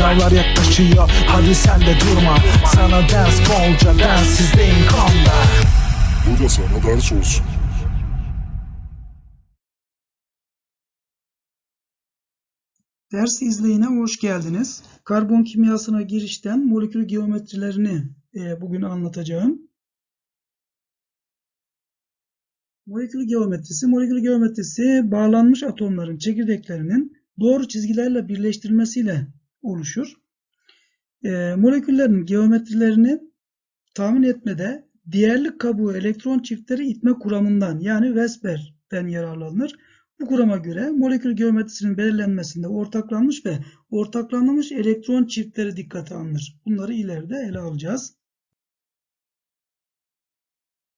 Sınavlar yaklaşıyor hadi sen de durma Sana ders bolca densizliğin konda Bu da sana ders olsun. Ders izleyine hoş geldiniz. Karbon kimyasına girişten molekül geometrilerini e, bugün anlatacağım. Molekül geometrisi, molekül geometrisi bağlanmış atomların çekirdeklerinin doğru çizgilerle birleştirilmesiyle oluşur. E, moleküllerin geometrilerini tahmin etmede diğerlik kabuğu elektron çiftleri itme kuramından yani Vesper'den yararlanılır. Bu kurama göre molekül geometrisinin belirlenmesinde ortaklanmış ve ortaklanmış elektron çiftleri dikkate alınır. Bunları ileride ele alacağız.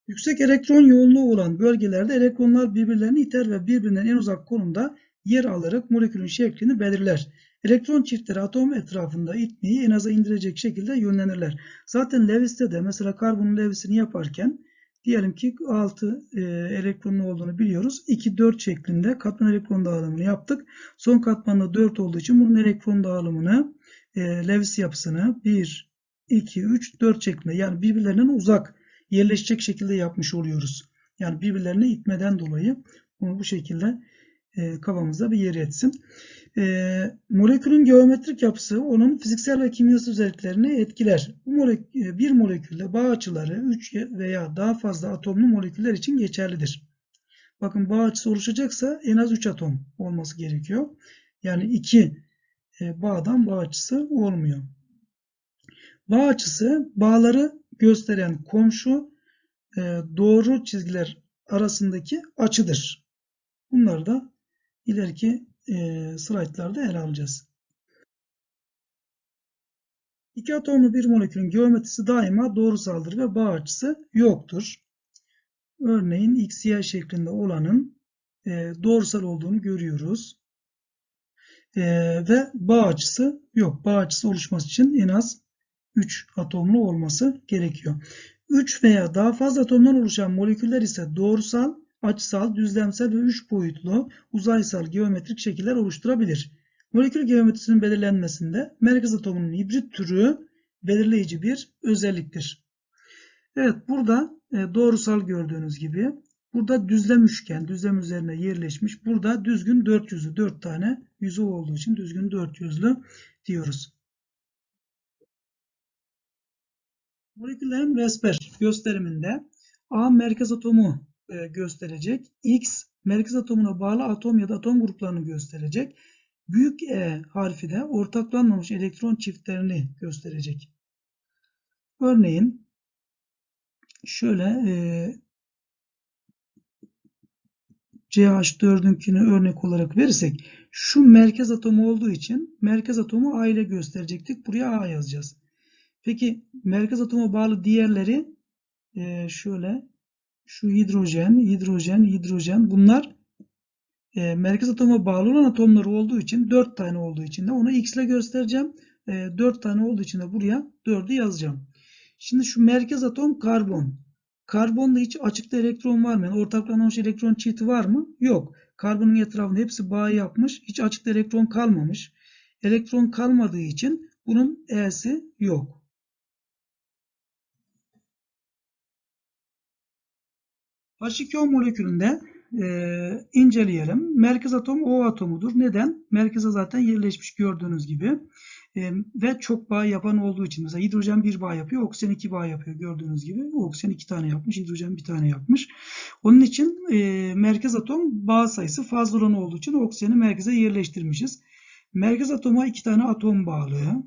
Yüksek elektron yoğunluğu olan bölgelerde elektronlar birbirlerini iter ve birbirinden en uzak konumda yer alarak molekülün şeklini belirler. Elektron çiftleri atom etrafında itmeyi en aza indirecek şekilde yönlenirler. Zaten Lewis'te de mesela karbonun Lewis'ini yaparken diyelim ki 6 e, elektronlu olduğunu biliyoruz. 2-4 şeklinde katman elektron dağılımını yaptık. Son katmanda 4 olduğu için bunun elektron dağılımını e, Lewis yapısını 1, 2, 3, 4 şeklinde yani birbirlerinden uzak yerleşecek şekilde yapmış oluyoruz. Yani birbirlerine itmeden dolayı bunu bu şekilde e, kafamızda bir yer etsin. E, molekülün geometrik yapısı onun fiziksel ve kimyasal özelliklerini etkiler. Bu molek e, bir molekülde bağ açıları 3 veya daha fazla atomlu moleküller için geçerlidir. Bakın bağ açısı oluşacaksa en az 3 atom olması gerekiyor. Yani 2 e, bağdan bağ açısı olmuyor. Bağ açısı bağları gösteren komşu e, doğru çizgiler arasındaki açıdır. Bunları da ileriki e, slaytlarda ele alacağız. İki atomlu bir molekülün geometrisi daima doğrusaldır ve bağ açısı yoktur. Örneğin x, y şeklinde olanın e, doğrusal olduğunu görüyoruz. E, ve bağ açısı yok. Bağ açısı oluşması için en az 3 atomlu olması gerekiyor. 3 veya daha fazla atomdan oluşan moleküller ise doğrusal, açısal, düzlemsel ve 3 boyutlu uzaysal geometrik şekiller oluşturabilir. Molekül geometrisinin belirlenmesinde merkez atomunun hibrit türü belirleyici bir özelliktir. Evet burada e, doğrusal gördüğünüz gibi burada düzlem üçgen, düzlem üzerine yerleşmiş. Burada düzgün 400'lü 4 tane yüzü olduğu için düzgün 400'lü diyoruz. Moleküllerin Vesper gösteriminde A merkez atomu e, gösterecek. X merkez atomuna bağlı atom ya da atom gruplarını gösterecek. Büyük E harfi de ortaklanmamış elektron çiftlerini gösterecek. Örneğin şöyle e, CH4'ünkini örnek olarak verirsek şu merkez atomu olduğu için merkez atomu A ile gösterecektik. Buraya A yazacağız. Peki merkez atoma bağlı diğerleri e, şöyle şu hidrojen, hidrojen, hidrojen bunlar e, merkez atoma bağlı olan atomları olduğu için 4 tane olduğu için de onu x ile göstereceğim. E, 4 tane olduğu için de buraya 4'ü yazacağım. Şimdi şu merkez atom karbon. Karbonda hiç açıkta elektron var mı? Yani ortaklanmış elektron çifti var mı? Yok. Karbonun etrafında hepsi bağ yapmış. Hiç açıkta elektron kalmamış. Elektron kalmadığı için bunun E'si yok. H2O molekülünde e, inceleyelim. Merkez atom O atomudur. Neden? Merkeze zaten yerleşmiş gördüğünüz gibi. E, ve çok bağ yapan olduğu için. Mesela hidrojen bir bağ yapıyor. Oksijen iki bağ yapıyor gördüğünüz gibi. Oksijen iki tane yapmış. Hidrojen bir tane yapmış. Onun için e, merkez atom bağ sayısı fazla olan olduğu için oksijeni merkeze yerleştirmişiz. Merkez atoma iki tane atom bağlı.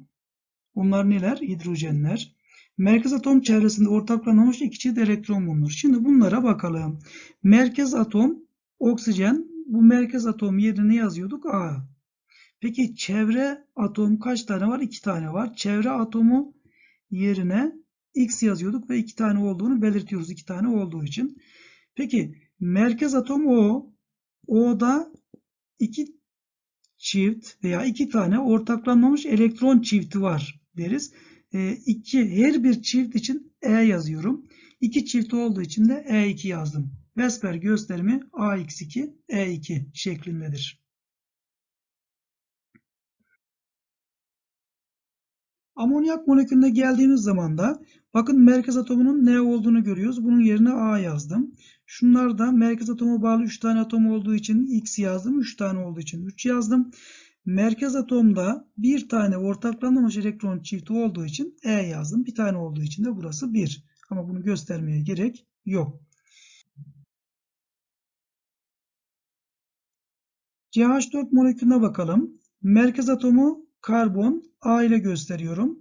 Onlar neler? Hidrojenler. Merkez atom çevresinde ortaklanmış iki çift elektron bulunur. Şimdi bunlara bakalım. Merkez atom oksijen. Bu merkez atom yerine yazıyorduk A. Peki çevre atom kaç tane var? İki tane var. Çevre atomu yerine X yazıyorduk ve iki tane olduğunu belirtiyoruz. İki tane olduğu için. Peki merkez atom O. O'da iki çift veya iki tane ortaklanmamış elektron çifti var deriz. 2 ee, her bir çift için E yazıyorum. 2 çift olduğu için de E2 yazdım. Vesper gösterimi AX2 E2 şeklindedir. Amonyak molekülüne geldiğimiz zaman da bakın merkez atomunun ne olduğunu görüyoruz. Bunun yerine A yazdım. Şunlar da merkez atoma bağlı 3 tane atom olduğu için X yazdım. 3 tane olduğu için 3 yazdım. Merkez atomda bir tane ortaklanmamış elektron çifti olduğu için E yazdım. Bir tane olduğu için de burası 1. Ama bunu göstermeye gerek yok. CH4 molekülüne bakalım. Merkez atomu karbon A ile gösteriyorum.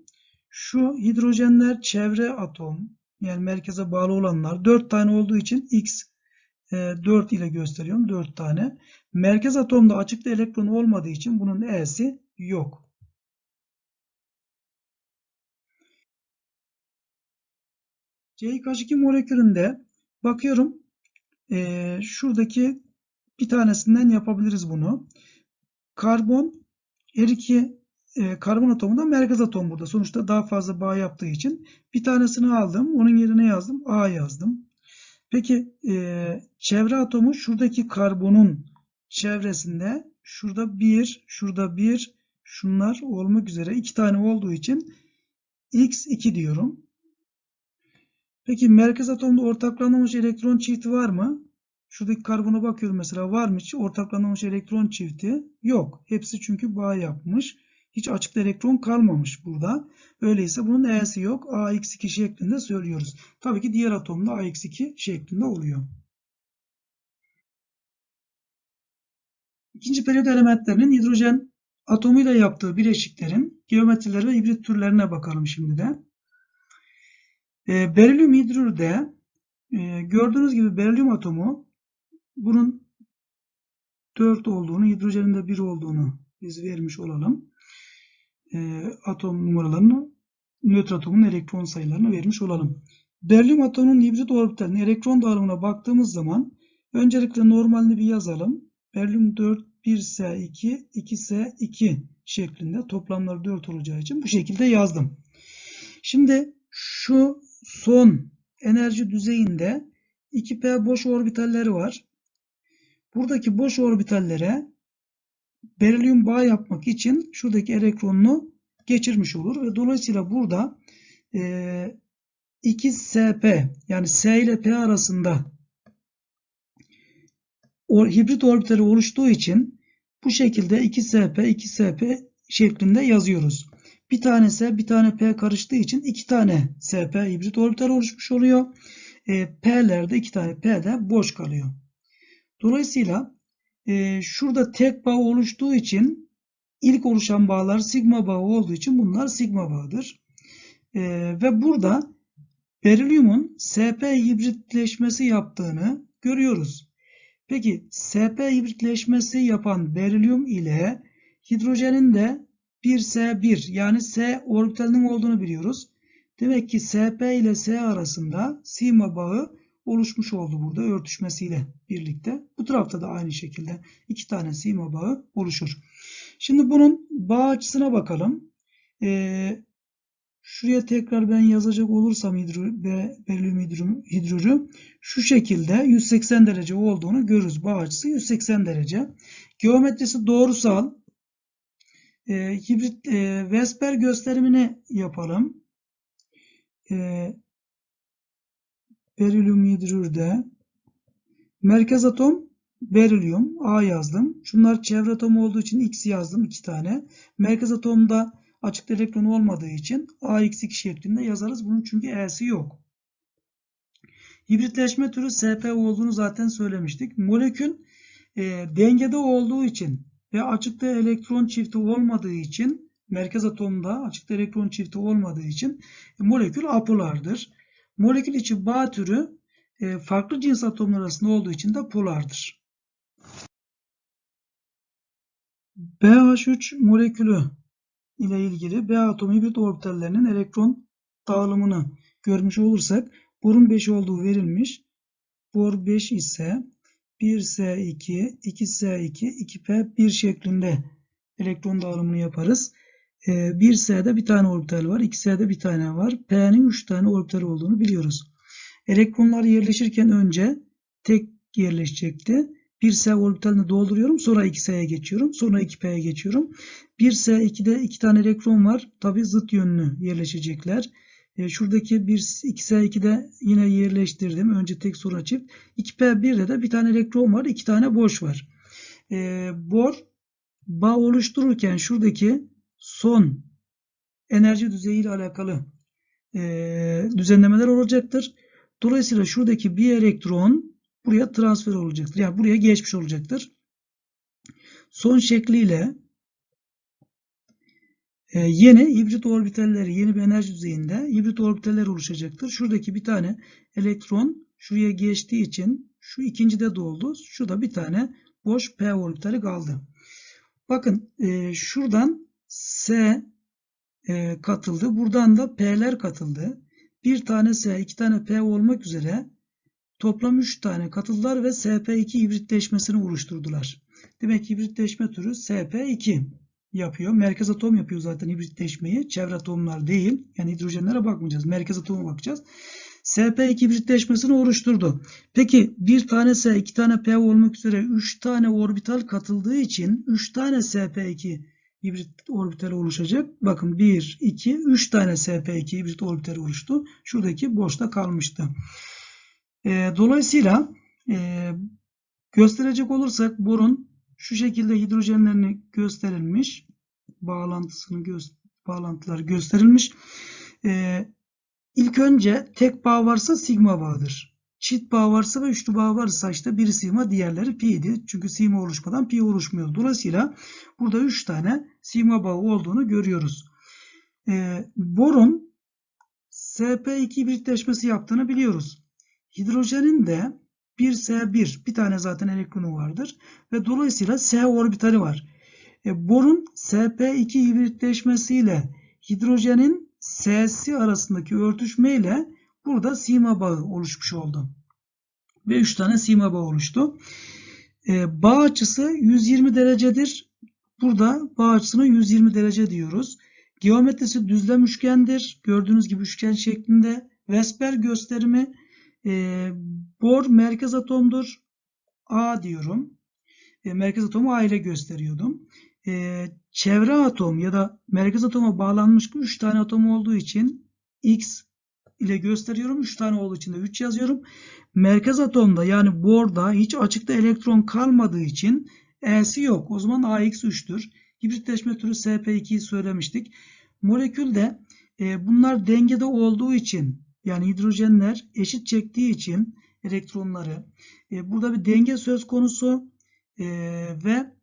Şu hidrojenler çevre atom yani merkeze bağlı olanlar 4 tane olduğu için X 4 ile gösteriyorum. 4 tane. Merkez atomda açıkta elektron olmadığı için bunun E'si yok. CH2 molekülünde bakıyorum e, şuradaki bir tanesinden yapabiliriz bunu. Karbon her iki e, karbon atomunda merkez atom burada. Sonuçta daha fazla bağ yaptığı için bir tanesini aldım. Onun yerine yazdım. A yazdım. Peki e, çevre atomu şuradaki karbonun çevresinde şurada bir, şurada bir, şunlar olmak üzere iki tane olduğu için X2 diyorum. Peki merkez atomda ortaklanmamış elektron çifti var mı? Şuradaki karbona bakıyorum mesela var mı hiç ortaklanmamış elektron çifti? Yok. Hepsi çünkü bağ yapmış. Hiç açıkta elektron kalmamış burada. Öyleyse bunun E'si yok. AX2 şeklinde söylüyoruz. Tabii ki diğer atomda AX2 şeklinde oluyor. İkinci periyot elementlerinin hidrojen atomuyla yaptığı bileşiklerin geometrileri ve hibrit türlerine bakalım şimdi de. E, berilyum hidrürde e, gördüğünüz gibi berilyum atomu bunun 4 olduğunu, hidrojenin de 1 olduğunu biz vermiş olalım. E, atom numaralarını, nötr atomun elektron sayılarını vermiş olalım. Berilyum atomunun hibrit orbitalinin elektron dağılımına baktığımız zaman öncelikle normalini bir yazalım. Berilyum 4, 1s2, 2s2 şeklinde toplamları 4 olacağı için bu şekilde yazdım. Şimdi şu son enerji düzeyinde 2p boş orbitalleri var. Buradaki boş orbitallere berilyum bağ yapmak için şuradaki elektronunu geçirmiş olur ve dolayısıyla burada e, 2sp yani s ile p arasında o, hibrit orbitali oluştuğu için bu şekilde 2sp 2sp şeklinde yazıyoruz. Bir tane S, bir tane P karıştığı için iki tane SP hibrit orbital oluşmuş oluyor. E, P'lerde iki tane P de boş kalıyor. Dolayısıyla e, şurada tek bağ oluştuğu için ilk oluşan bağlar sigma bağı olduğu için bunlar sigma bağıdır. E, ve burada berilyumun SP hibritleşmesi yaptığını görüyoruz. Peki SP hibritleşmesi yapan berilyum ile hidrojenin de 1s1 yani s orbitalinin olduğunu biliyoruz. Demek ki sp ile s arasında sigma bağı oluşmuş oldu burada örtüşmesiyle birlikte. Bu tarafta da aynı şekilde iki tane sigma bağı oluşur. Şimdi bunun bağ açısına bakalım. Ee, şuraya tekrar ben yazacak olursam hidro, berilyum hidrürü şu şekilde 180 derece olduğunu görürüz. Bağ açısı 180 derece. Geometrisi doğrusal e, hibrit e, Vesper gösterimini yapalım. E, berilyum hidrürde merkez atom berilyum A yazdım. Şunlar çevre atomu olduğu için X yazdım iki tane. Merkez atomda açık elektron olmadığı için AX2 şeklinde yazarız. Bunun çünkü E'si yok. Hibritleşme türü SP olduğunu zaten söylemiştik. Molekül e, dengede olduğu için ve açıkta elektron çifti olmadığı için merkez atomda açıkta elektron çifti olmadığı için molekül apolardır. Molekül içi bağ türü e, farklı cins atomlar arasında olduğu için de polardır. BH3 molekülü ile ilgili B atomu hibrit orbitallerinin elektron dağılımını görmüş olursak borun 5 olduğu verilmiş. Bor 5 ise 1S2, 2S2, 2P1 şeklinde elektron dağılımını yaparız. 1S'de ee, bir tane orbital var, 2S'de bir tane var. P'nin 3 tane orbital olduğunu biliyoruz. Elektronlar yerleşirken önce tek yerleşecekti. 1s orbitalini dolduruyorum. Sonra 2s'ye geçiyorum. Sonra 2p'ye geçiyorum. 1s 2'de 2 tane elektron var. Tabi zıt yönlü yerleşecekler. E, şuradaki 1, 2s2'de yine yerleştirdim. Önce tek sonra çift. 2p1'de de bir tane elektron var. 2 tane boş var. E, bor bağ oluştururken şuradaki son enerji düzeyi ile alakalı e, düzenlemeler olacaktır. Dolayısıyla şuradaki bir elektron buraya transfer olacaktır. Yani buraya geçmiş olacaktır. Son şekliyle e, yeni hibrit orbitalleri, yeni bir enerji düzeyinde hibrit orbitaller oluşacaktır. Şuradaki bir tane elektron şuraya geçtiği için şu ikincide doldu. Şurada bir tane boş p orbitali kaldı. Bakın e, şuradan S e, katıldı. Buradan da P'ler katıldı. Bir tane S, iki tane P olmak üzere toplam 3 tane katıldılar ve SP2 hibritleşmesini oluşturdular. Demek ki hibritleşme türü SP2 yapıyor. Merkez atom yapıyor zaten hibritleşmeyi. Çevre atomlar değil. Yani hidrojenlere bakmayacağız. Merkez atoma bakacağız. SP2 hibritleşmesini oluşturdu. Peki bir tane S, iki tane P olmak üzere 3 tane orbital katıldığı için 3 tane SP2 hibrit orbitali oluşacak. Bakın 1, 2, 3 tane SP2 hibrit orbitali oluştu. Şuradaki boşta kalmıştı. E, dolayısıyla e, gösterecek olursak borun şu şekilde hidrojenlerini gösterilmiş. Bağlantısını gö bağlantılar gösterilmiş. E, ilk önce tek bağ varsa sigma bağıdır. Çift bağ varsa ve üçlü bağ varsa işte biri sigma diğerleri pi'di. Çünkü sigma oluşmadan pi oluşmuyor. Dolayısıyla burada 3 tane sigma bağı olduğunu görüyoruz. E, borun SP2 hibritleşmesi yaptığını biliyoruz. Hidrojenin de 1s1 bir tane zaten elektronu vardır ve dolayısıyla s orbitali var. E, borun sp2 hibritleşmesiyle hidrojenin s'si arasındaki örtüşmeyle burada sima bağı oluşmuş oldu. Ve 3 tane sima bağı oluştu. E, bağ açısı 120 derecedir. Burada bağ açısına 120 derece diyoruz. Geometrisi düzlem üçgendir. Gördüğünüz gibi üçgen şeklinde. Vesper gösterimi e, bor merkez atomdur. A diyorum. E, merkez atomu A ile gösteriyordum. E, çevre atom ya da merkez atoma bağlanmış 3 tane atom olduğu için X ile gösteriyorum. 3 tane olduğu için de 3 yazıyorum. Merkez atomda yani borda hiç açıkta elektron kalmadığı için E'si yok. O zaman AX 3'tür. Hibritleşme türü SP2'yi söylemiştik. Molekülde e, bunlar dengede olduğu için yani hidrojenler eşit çektiği için elektronları e, burada bir denge söz konusu e, ve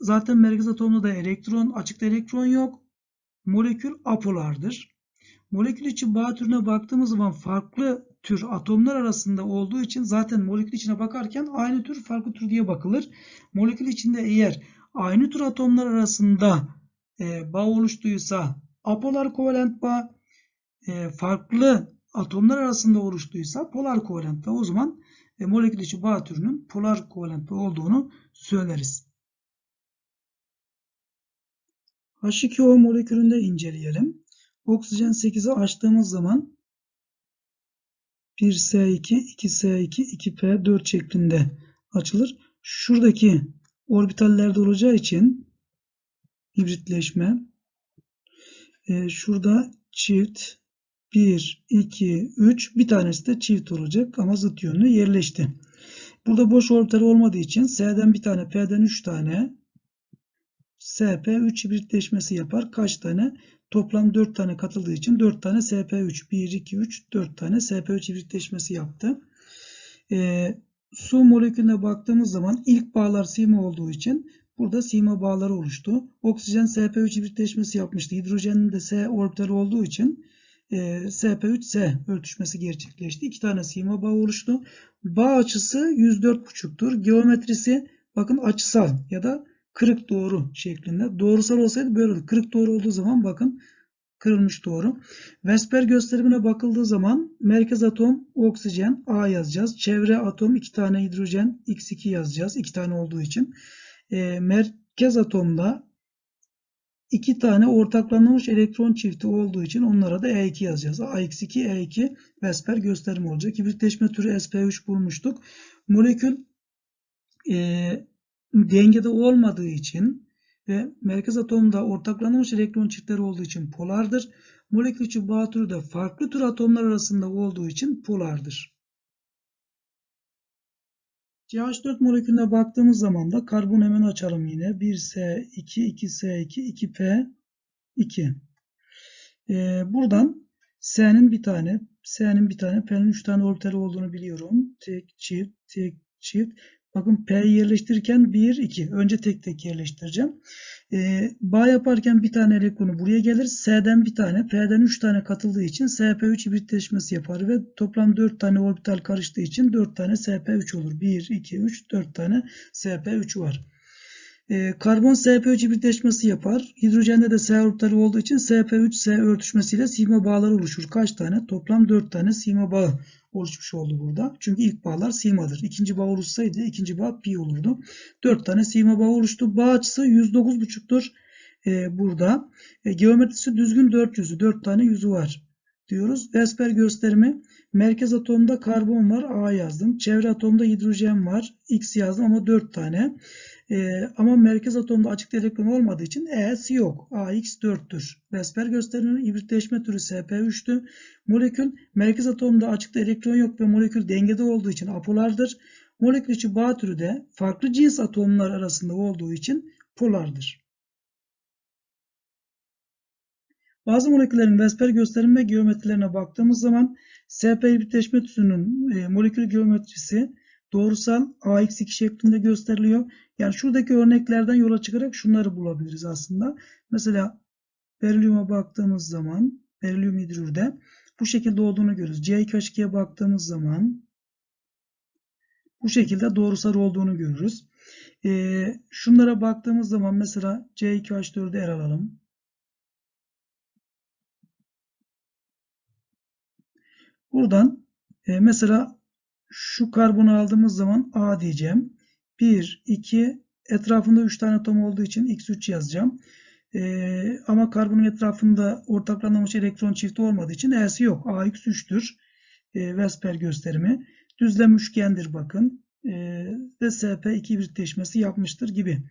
zaten merkez atomda da elektron açıkta elektron yok. Molekül apolardır. Molekül için bağ türüne baktığımız zaman farklı tür atomlar arasında olduğu için zaten molekül içine bakarken aynı tür farklı tür diye bakılır. Molekül içinde eğer aynı tür atomlar arasında e, bağ oluştuysa apolar kovalent bağ e, farklı atomlar arasında oluştuysa polar kovalent bağ o zaman e, molekül içi bağ türünün polar kovalent bağ olduğunu söyleriz. H2O molekülünde inceleyelim. Oksijen 8'i açtığımız zaman 1S2, 2S2, 2P4 şeklinde açılır. Şuradaki orbitallerde olacağı için hibritleşme e, şurada çift 1, 2, 3 bir tanesi de çift olacak ama zıt yönlü yerleşti. Burada boş orbital olmadığı için S'den bir tane P'den 3 tane SP3 hibritleşmesi yapar. Kaç tane? Toplam 4 tane katıldığı için 4 tane SP3. 1, 2, 3, 4 tane SP3 hibritleşmesi yaptı. E, su molekülüne baktığımız zaman ilk bağlar sima olduğu için burada sima bağları oluştu. Oksijen SP3 hibritleşmesi yapmıştı. Hidrojenin de S orbitali olduğu için e, SP3-S örtüşmesi gerçekleşti. İki tane sima bağı oluştu. Bağ açısı 104,5'tur. Geometrisi bakın açısal ya da kırık doğru şeklinde. Doğrusal olsaydı böyle olur. Kırık doğru olduğu zaman bakın kırılmış doğru. Vesper gösterimine bakıldığı zaman merkez atom oksijen A yazacağız. Çevre atom 2 tane hidrojen X2 yazacağız. 2 tane olduğu için. E, merkez atomda 2 tane ortaklanmış elektron çifti olduğu için onlara da E2 yazacağız. AX2, E2 Vesper gösterimi olacak. Hibritleşme türü SP3 bulmuştuk. Molekül e, dengede olmadığı için ve merkez atomda ortaklanmış elektron çiftleri olduğu için polardır. Molekül içi bağ türü de farklı tür atomlar arasında olduğu için polardır. CH4 molekülüne baktığımız zaman da karbon hemen açalım yine. 1S2, 2S2, 2P2. Ee, buradan S'nin bir tane, S'nin bir tane, P'nin 3 tane orbitali olduğunu biliyorum. Tek, çift, tek, çift. Bakın P'yi yerleştirirken 1, 2. Önce tek tek yerleştireceğim. Ee, bağ yaparken bir tane elektronu buraya gelir. S'den bir tane, P'den 3 tane katıldığı için SP3 hibritleşmesi yapar ve toplam 4 tane orbital karıştığı için 4 tane SP3 olur. 1, 2, 3, 4 tane SP3 var. Ee, karbon SP3 hibritleşmesi yapar. Hidrojende de S orbitali olduğu için SP3-S örtüşmesiyle sigma bağları oluşur. Kaç tane? Toplam 4 tane sigma bağı oluşmuş oldu burada. Çünkü ilk bağlar sigmadır. İkinci bağ oluşsaydı ikinci bağ pi olurdu. 4 tane sigma bağı oluştu. Bağ açısı 109,5'tur. Ee, burada. E, geometrisi düzgün 400'ü. 4 tane yüzü var diyoruz. Vesper gösterimi merkez atomda karbon var. A yazdım. Çevre atomda hidrojen var. X yazdım ama 4 tane. Ee, ama merkez atomda açık elektron olmadığı için E'si yok. AX 4'tür. Vesper gösterinin hibritleşme türü SP3'tü. Molekül merkez atomda açıkta elektron yok ve molekül dengede olduğu için apolardır. Molekül içi bağ türü de farklı cins atomlar arasında olduğu için polardır. Bazı moleküllerin Vesper gösterim ve geometrilerine baktığımız zaman SP hibritleşme türünün e, molekül geometrisi doğrusal AX2 şeklinde gösteriliyor. Yani şuradaki örneklerden yola çıkarak şunları bulabiliriz aslında. Mesela berilyuma baktığımız zaman berilyum hidrürde bu şekilde olduğunu görürüz. C2H2'ye baktığımız zaman bu şekilde doğrusal olduğunu görürüz. Ee, şunlara baktığımız zaman mesela C2H4'ü ele alalım. Buradan e, mesela şu karbonu aldığımız zaman A diyeceğim. 1, 2, etrafında 3 tane atom olduğu için X3 yazacağım. Ee, ama karbonun etrafında ortaklanmış elektron çifti olmadığı için E'si yok. AX3'tür. Ee, Vesper gösterimi. Düzlem üçgendir bakın. Ee, ve SP2 birleşmesi yapmıştır gibi.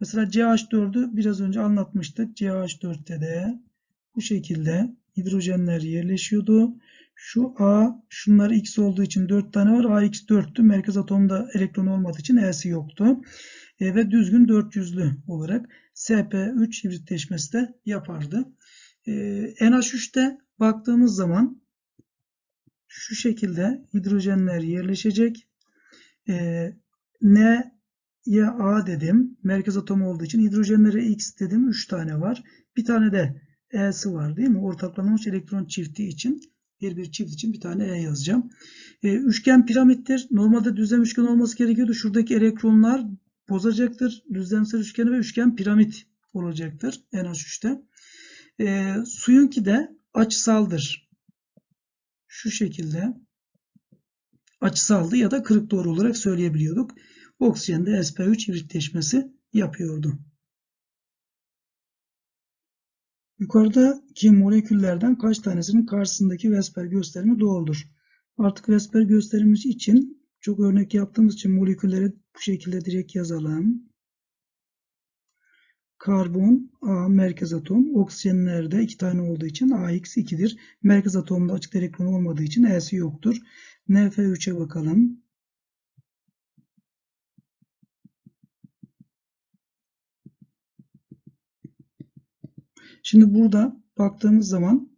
Mesela CH4'ü biraz önce anlatmıştık. CH4'te de bu şekilde hidrojenler yerleşiyordu. Şu A, şunlar X olduğu için 4 tane var. AX 4'tü. Merkez atomda elektron olmadığı için E'si yoktu. E, ve düzgün 400'lü olarak SP3 hibritleşmesi de yapardı. E, NH3'te baktığımız zaman şu şekilde hidrojenler yerleşecek. E, N'ye A dedim. Merkez atom olduğu için hidrojenlere X dedim. 3 tane var. Bir tane de E'si var değil mi? Ortaklanmış elektron çifti için her bir çift için bir tane E yazacağım. E, üçgen piramittir. Normalde düzlem üçgen olması gerekiyordu. Şuradaki elektronlar bozacaktır. Düzlemsel üçgen ve üçgen piramit olacaktır NH3'te. E, suyunki de açısaldır. Şu şekilde açısaldı ya da kırık doğru olarak söyleyebiliyorduk. Oksijende sp3 hibritleşmesi yapıyordu. Yukarıdaki moleküllerden kaç tanesinin karşısındaki Vesper gösterimi doğrudur? Artık Vesper gösterimimiz için çok örnek yaptığımız için molekülleri bu şekilde direkt yazalım. Karbon A merkez atom. Oksijenlerde iki tane olduğu için AX 2'dir. Merkez atomda açık elektron olmadığı için E'si yoktur. NF3'e bakalım. Şimdi burada baktığımız zaman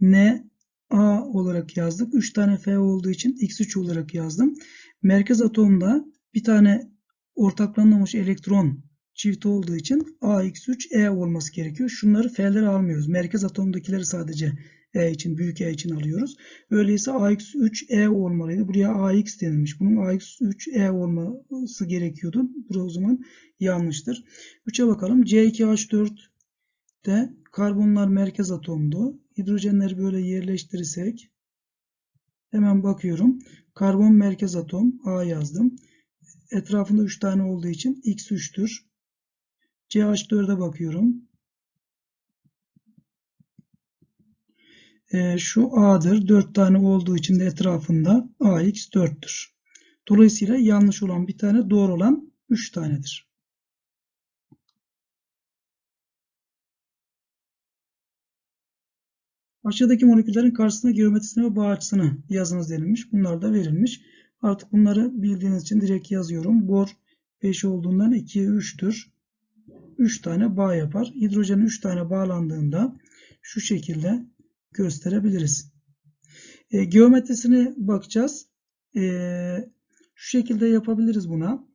N A olarak yazdık. 3 tane F olduğu için X3 olarak yazdım. Merkez atomda bir tane ortaklanmamış elektron çift olduğu için AX3E olması gerekiyor. Şunları F'leri almıyoruz. Merkez atomdakileri sadece E için, büyük E için alıyoruz. Öyleyse AX3E olmalıydı. Buraya AX denilmiş. Bunun AX3E olması gerekiyordu. Bu o zaman yanlıştır. 3'e bakalım. C2H4 de karbonlar merkez atomdu. Hidrojenleri böyle yerleştirirsek hemen bakıyorum. Karbon merkez atom A yazdım. Etrafında 3 tane olduğu için X3'tür. CH4'e bakıyorum. E, şu A'dır. 4 tane olduğu için de etrafında AX4'tür. Dolayısıyla yanlış olan bir tane, doğru olan 3 tanedir. Aşağıdaki moleküllerin karşısına geometrisini ve bağ açısını yazınız denilmiş. Bunlar da verilmiş. Artık bunları bildiğiniz için direkt yazıyorum. Bor 5 olduğundan 2'ye 3'tür. 3 tane bağ yapar. Hidrojen 3 tane bağlandığında şu şekilde gösterebiliriz. E, geometrisine bakacağız. E, şu şekilde yapabiliriz buna.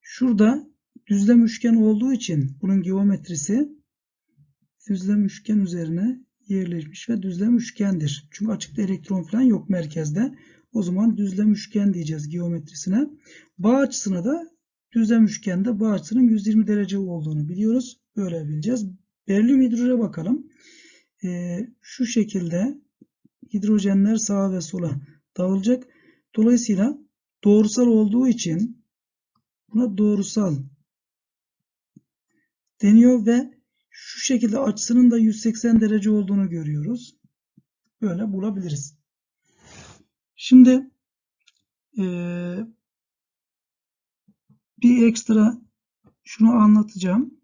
Şurada düzlem üçgen olduğu için bunun geometrisi düzlem üçgen üzerine yerleşmiş ve düzlem üçgendir. Çünkü açıkta elektron falan yok merkezde. O zaman düzlem üçgen diyeceğiz geometrisine. Bağ açısına da düzlem üçgende bağ açısının 120 derece olduğunu biliyoruz. Böyle bileceğiz. Berilyum hidroje bakalım. Ee, şu şekilde hidrojenler sağa ve sola dağılacak. Dolayısıyla doğrusal olduğu için buna doğrusal deniyor ve şu şekilde açısının da 180 derece olduğunu görüyoruz. Böyle bulabiliriz. Şimdi eee, bir ekstra şunu anlatacağım.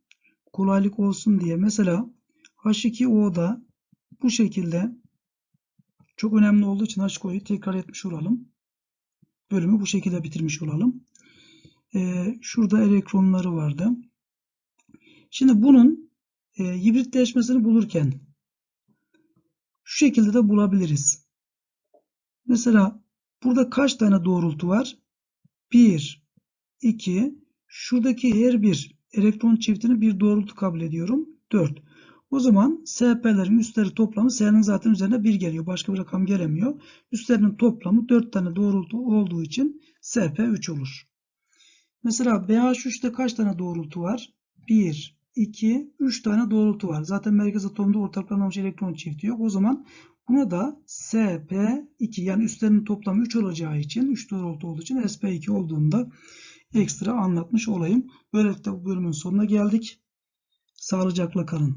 Kolaylık olsun diye. Mesela H2O'da bu şekilde çok önemli olduğu için H2O'yu tekrar etmiş olalım. Bölümü bu şekilde bitirmiş olalım. Eee, şurada elektronları vardı. Şimdi bunun e, hibritleşmesini bulurken şu şekilde de bulabiliriz. Mesela burada kaç tane doğrultu var? 1, 2, şuradaki her bir elektron çiftini bir doğrultu kabul ediyorum. 4. O zaman SP'lerin üstleri toplamı S'nin zaten üzerine 1 geliyor. Başka bir rakam gelemiyor. Üstlerinin toplamı 4 tane doğrultu olduğu için SP 3 olur. Mesela BH3'te kaç tane doğrultu var? 1, 2, 3 tane doğrultu var. Zaten merkez atomda ortaklanmamış elektron çifti yok. O zaman buna da SP2 yani üstlerinin toplamı 3 olacağı için 3 doğrultu olduğu için SP2 olduğunda ekstra anlatmış olayım. Böylelikle bu bölümün sonuna geldik. Sağlıcakla kalın.